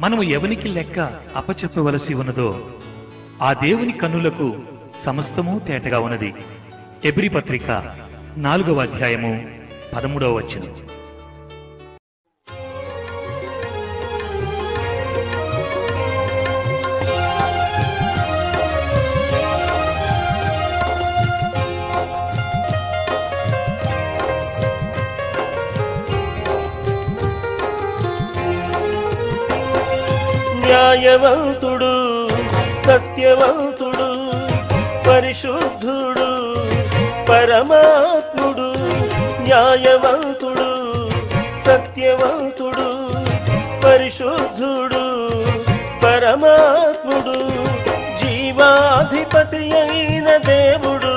మనము ఎవనికి లెక్క అప్పచెప్పవలసి ఉన్నదో ఆ దేవుని కన్నులకు సమస్తము తేటగా ఉన్నది. ఎబ్రి పత్రిక నాలుగవ అధ్యాయము పదమూడవ వచనం. న్యాయవంతుడు సత్యవంతుడు పరిశుద్ధుడు పరమాత్ముడు న్యాయవంతుడు సత్యవంతుడు పరిశుద్ధుడు పరమాత్ముడు జీవాధిపతి అయిన దేవుడు.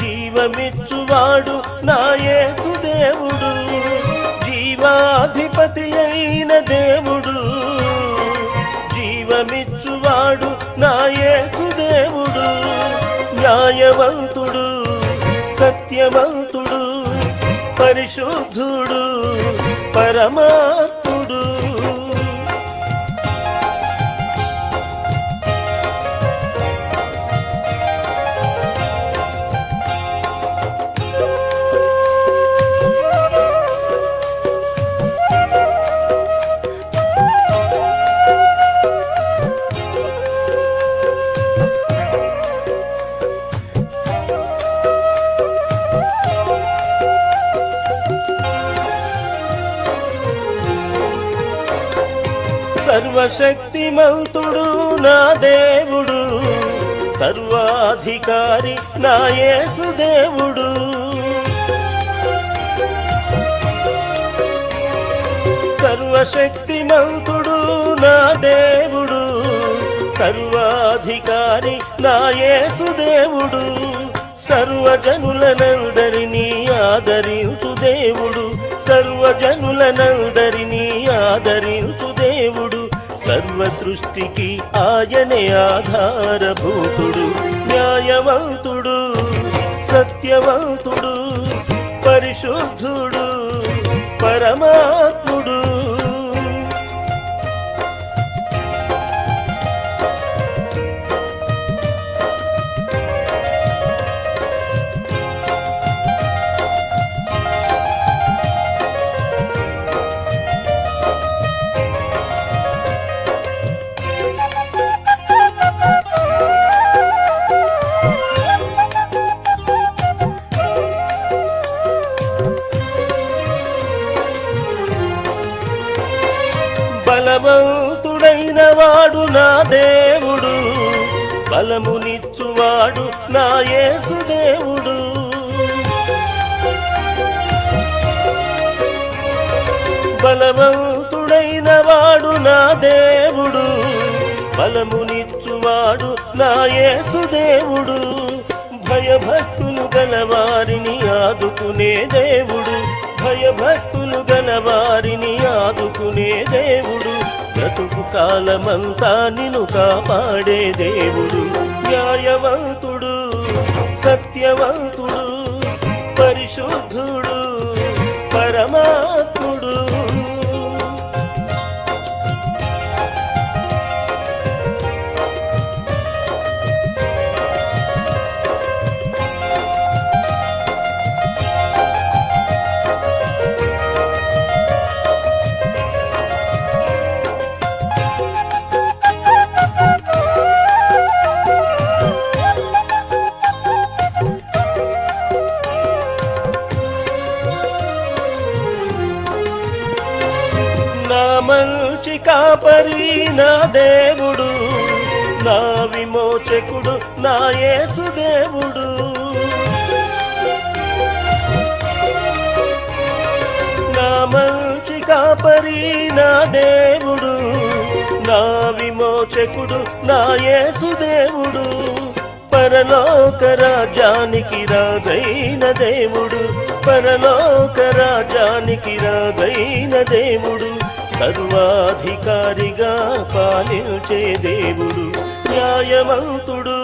జీవమిచ్చువాడు నాయేసు దేవుడు జీవాధిపతి అయిన దేవుడు. జీవమిచ్చువాడు నా దేవుడు న్యాయవంతుడు సత్యవంతుడు పరిశుద్ధుడు పరమాత్మ సర్వశక్తిమంతుడు నా దేవుడు సర్వాధికారి నా యేసు దేవుడు. సర్వశక్తిమంతుడు నా దేవుడు సర్వాధికారి నా యేసు దేవుడు. సర్వజనులనందరినీ ఆదరించు దేవుడు సర్వజనులనందరినీ ఆదరించు దేవుడు. సర్వ సృష్టికి ఆయనే ఆధారభూతుడు న్యాయవంతుడు సత్యవంతుడు పరిశుద్ధుడు పరమాత్మ బలమునిచ్చువాడు నా యేసుదేవుడు బలవంతుడైన వాడు నా దేవుడు. బలమునిచ్చువాడు నా యేసుదేవుడు భయభక్తులు గలవారిని ఆదుకునే దేవుడు. భయభక్తులు గలవారిని కాలమంతా నిన్ను కాపాడే దేవుడు న్యాయవంతుడు సత్యవంతుడు. కాపరి నా దేవుడు నా విమోచకుడు నా యేసు దేవుడు. నా మంచి కాపరి నా దేవుడు నా విమోచకుడు నా యేసు దేవుడు. పరలోక రాజానికి రాజైన దేవుడు పరలోక రాజానికి రాజైన దేవుడు. సర్వాధికారిగా పాలించే దేవుడు న్యాయవంతుడు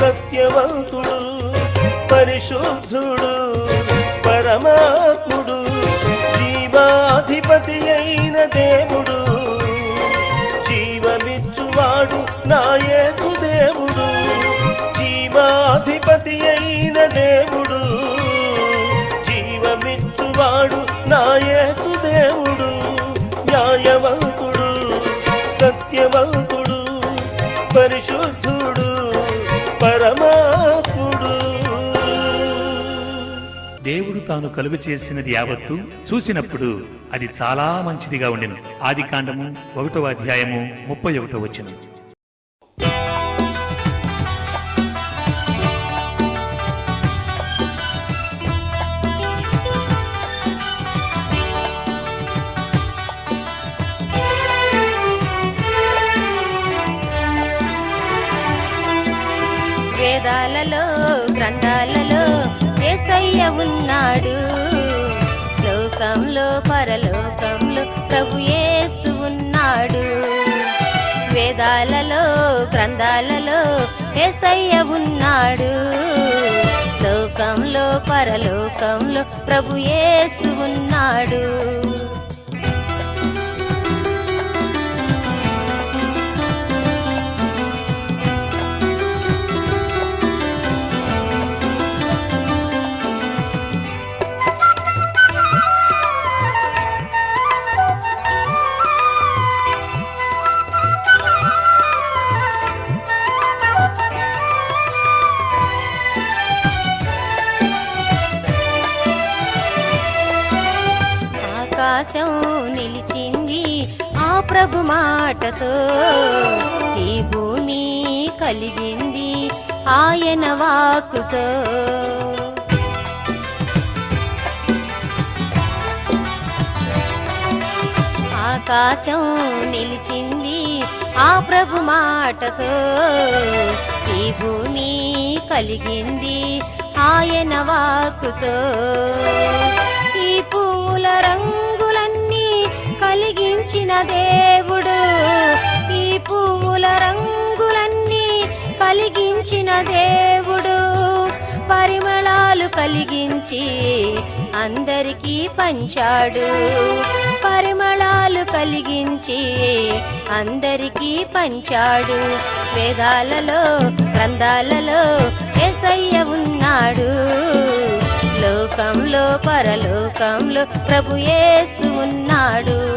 సత్యవంతుడు పరిశుద్ధుడు పరమాత్ముడు జీవాధిపతి అయిన దేవుడు. జీవమిచ్చువాడు నాయకు దేవుడు జీవాధిపతి అయిన దేవుడు. జీవమిచ్చువాడు నాయకు దేవుడు. న్యాయవంతుడు సత్యవంతుడు పరిశుద్ధుడు పరమాత్ముడు. దేవుడు తాను కలుగు చేసినది యావత్తు చూసినప్పుడు అది చాలా మంచిదిగా ఉండింది ఆది కాండము ఒకటవ అధ్యాయము ముప్పై ఒకటో వచ్చింది వేదాలలో గ్రంథాలలో ఏసయ్య ఉన్నాడు. లోకంలో పరలోకంలో ప్రభు యేసు ఉన్నాడు. వేదాలలో గ్రంథాలలో ఏసయ్య ఉన్నాడు. లోకంలో పరలోకంలో ప్రభు యేసు ఆకాశం నిలిచింది ఆ ప్రభు మాటతో. ఈ భూమి కలిగింది ఆయన వాక్కుతో. ఆకాశం నిలిచింది ఆ ప్రభు మాటతో. ఈ భూమి కలిగింది ఆయన వాక్కుతో. ఈ పూల రంగు కలిగించిన దేవుడు ఈ పూల రంగులన్నీ కలిగించిన దేవుడు. పరిమళాలు కలిగించి అందరికీ పంచాడు. పరిమళాలు కలిగించి అందరికీ పంచాడు. వేదాలలో గ్రంథాలలో ఎసయ్య ఉన్నాడు. లోకంలో పరలోకంలో ప్రభు యేసు ఉన్నాడు.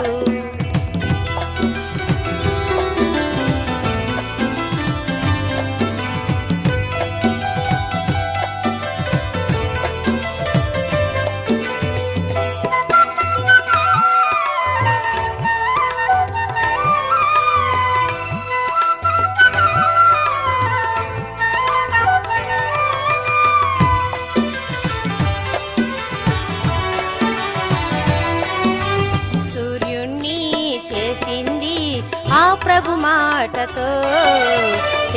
చేసింది ఆ ప్రభు మాటతో.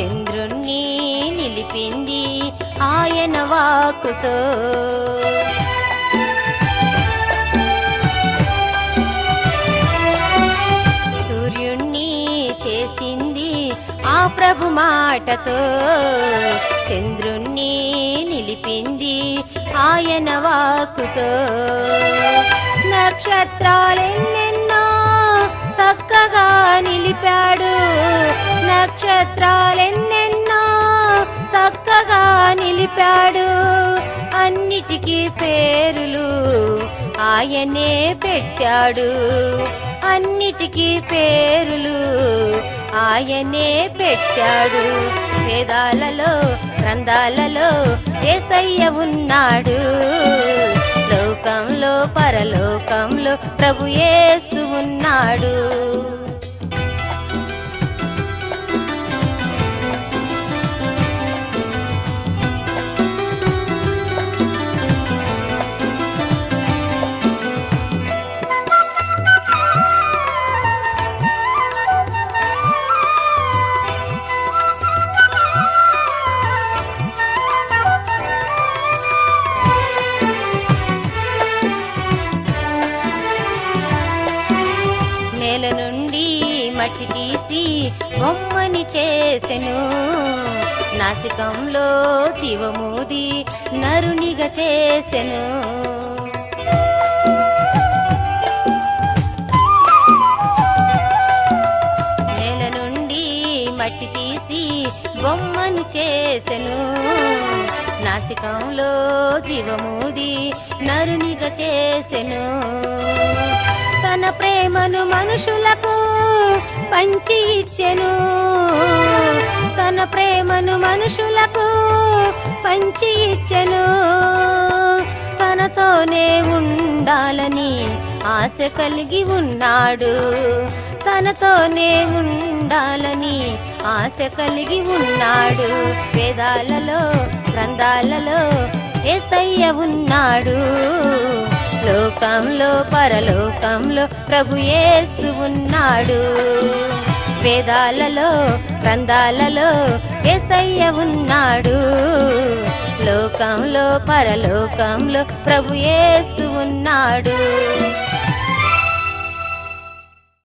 చంద్రుణ్ణి నిలిపింది ఆయన వాక్కుతో. సూర్యుణ్ణి చేసింది ఆ ప్రభు మాటతో. చంద్రుణ్ణి నిలిపింది ఆయన వాక్కుతో. నక్షత్రాలెన్నెన్నో చక్కగా నిలిపాడు. నక్షత్రాలెన్నెన్నో చక్కగా నిలిపాడు. అన్నిటికీ పేరులు ఆయనే పెట్టాడు. అన్నిటికీ పేరులు ఆయనే పెట్టాడు. వేదాలలో గ్రంథాలలో ఏసయ్య ఉన్నాడు. లోకంలో పరలోకంలో ప్రభు ఏసు ఉన్నాడు. చేసెను. నాసికంలో జీవమూది నరునిగా చేసెను. నేల నుండి మట్టి తీసి బొమ్మను చేసెను. నాసికంలో జీవమూది నరునిగా చేసెను. తన ప్రేమను మనుషులకు పంచి ఇచ్చెను. తన ప్రేమను మనుషులకు పంచి ఇచ్చెను. తనతోనే ఉండాలని ఆశ కలిగి ఉన్నాడు. తనతోనే ఉండాలని ఆశ కలిగి ఉన్నాడు. వేదాలలో గ్రంథాలలో ఏసయ్య ఉన్నాడు. లోకంలో పరలోకంలో ప్రభు యేసు ఉన్నాడు. వేదాలలో గ్రంథాలలో ఏసయ్య ఉన్నాడు. లోకంలో పరలోకంలో ప్రభు యేసు ఉన్నాడు.